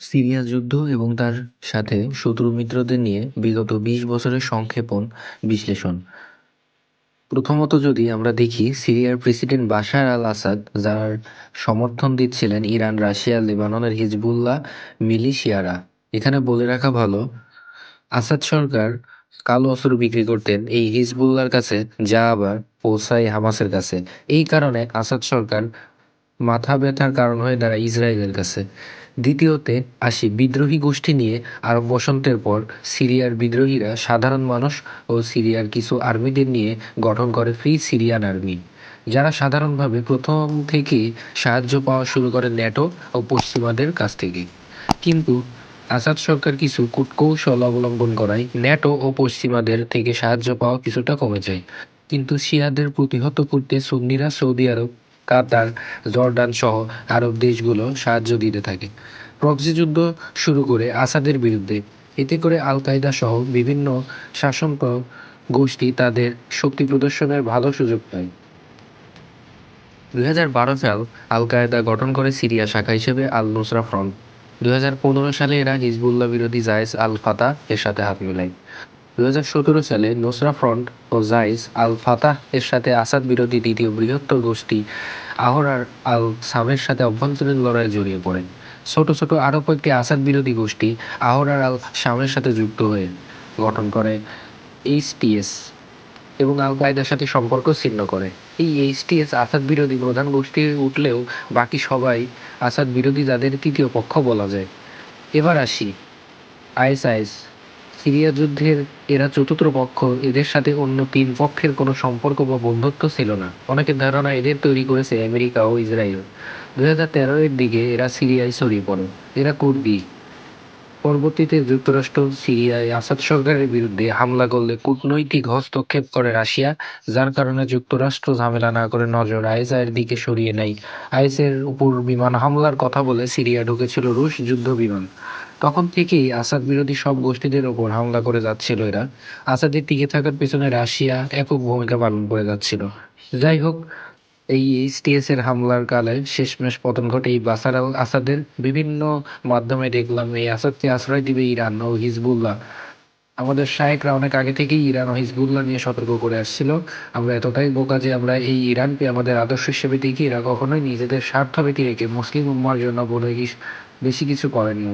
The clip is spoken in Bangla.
সিরিয়া যুদ্ধ এবং তার সাথে শত্রু মিত্রদের নিয়ে বিগত বিশ বছরের সংক্ষেপণ বিশ্লেষণ। প্রথমত যদি আমরা দেখি, সিরিয়ার প্রেসিডেন্ট বাশার আল আসাদ যার সমর্থন দিচ্ছিলেন ইরান, রাশিয়া, লেবাননের হিজবুল্লাহ মিলিশিয়ারা। এখানে বলে রাখা ভালো, আসাদ সরকার কালো অস্ত্র বিক্রি করতেন এই হিজবুল্লাহর কাছে, যা আবার পৌঁছায় হামাসের কাছে। এই কারণে আসাদ সরকার মাথা ব্যথার কারণ হয়ে দাঁড়ায় ইসরায়েলের কাছে। দ্বিতীয়তে, আসি বিদ্রোহী গোষ্ঠী নিয়ে আরব বসন্তের পর সিরিয়ার বিদ্রোহীরা সাধারণ মানুষ ও সিরিয়ার কিছু আর্মিদের নিয়ে গঠন করে ফ্রি সিরিয়ান আর্মি, যারা সাধারণভাবে প্রথম থেকেই সাহায্য পাওয়া শুরু করে ন্যাটো ও পশ্চিমাদের কাছ থেকে। কিন্তু আসাদ সরকার কিছু কূটকৌশল অবলম্বন করায় ন্যাটো ও পশ্চিমাদের থেকে সাহায্য পাওয়া কিছুটা কমে যায়। কিন্তু শিয়াদের প্রতিহত করতে সুন্নিরা সৌদি আরব কাতার, জর্ডান সহ আরব দেশগুলো সাহায্য দিতে থাকে। প্রক্সি যুদ্ধ শুরু করে আসাদের বিরুদ্ধে। এতে করে আল কায়দা সহ বিভিন্ন শাসন গোষ্ঠী তাদের শক্তি প্রদর্শনের ভালো সুযোগ পায়। দুই হাজার বারো সাল আল কায়দা গঠন করে সিরিয়া শাখা হিসেবে আল নুসরা ফ্রন্ট। দুই হাজার পনেরো সালে এরা হিজবুল্লাহ বিরোধী জায়েজ আল ফাতা এর সাথে হাত মেলায়। দু সালে নুসরা ফ্রন্ট ও জাইস আল ফাতাহ এর সাথে আসাদ বিরোধী দ্বিতীয় বৃহত্তর গোষ্ঠী আহরার আল সামের সাথে অভ্যন্তরীণ লড়াইয়ে জড়িয়ে পড়েন। ছোট ছোট আরও কয়েকটি আসাদ বিরোধী গোষ্ঠী আহরার আল সামের সাথে যুক্ত হয়ে গঠন করে এইচটিএস এবং আল কায়দার সাথে সম্পর্ক ছিন্ন করে। এই এইচটিএস আসাদ বিরোধী প্রধান গোষ্ঠী উঠলেও বাকি সবাই আসাদ বিরোধী যাদের তৃতীয় পক্ষ বলা যায়। এবার আসি আইএসআইএস সিরিয়া যুদ্ধের এরা চতুর্থ পক্ষ, এদের সাথে অন্য তিন পক্ষের কোনো সম্পর্ক বা বন্ধুত্ব ছিল না। অনেকের ধারণা এদের তৈরি করেছে আমেরিকা ও ইসরায়েল। হাজার তেরোর দিকে এরা সিরিয়ায় ছড়িয়ে পড়ে। এরা কুর্দি। পরবর্তীতে যুক্তরাষ্ট্র সিরিয়ায় আসাদ সরকারের বিরুদ্ধে হামলা করলে কূটনৈতিক হস্তক্ষেপ করে রাশিয়া, যার কারণে যুক্তরাষ্ট্র ঝামেলা না করে নজর আইএসআইয়ের দিকে সরিয়ে নেয়। আইএসের উপর বিমান হামলার কথা বলে সিরিয়া ঢুকেছিল রুশ যুদ্ধ বিমান। তখন থেকেই আসাদ বিরোধী সব গোষ্ঠীদের ওপর হামলা করে যাচ্ছিল এরা। আসাদের টিকে থাকার পেছনে রাশিয়া একক ভূমিকা পালন করে যাচ্ছিল। যাই হোক, এই এইচটিএস এর হামলার কালে শেষমেশ পতন ঘটে। এই বাসার আসাদের বিভিন্ন মাধ্যমে দেখলাম, এই আসাদকে আশ্রয় দিবে ইরান ও হিজবুল্লাহ। আমাদের শায়েকরা অনেক আগে থেকেই ইরান ও হিজবুল্লাহ নিয়ে সতর্ক করে আসছিল। আমরা এতটাই বোকা যে আমরা এই ইরানকে আমাদের আদর্শ হিসেবে দেখি। এরা কখনোই নিজেদের স্বার্থ ব্যতি রেখে মুসলিম উম্মার জন্য বলে বেশি কিছু করেনি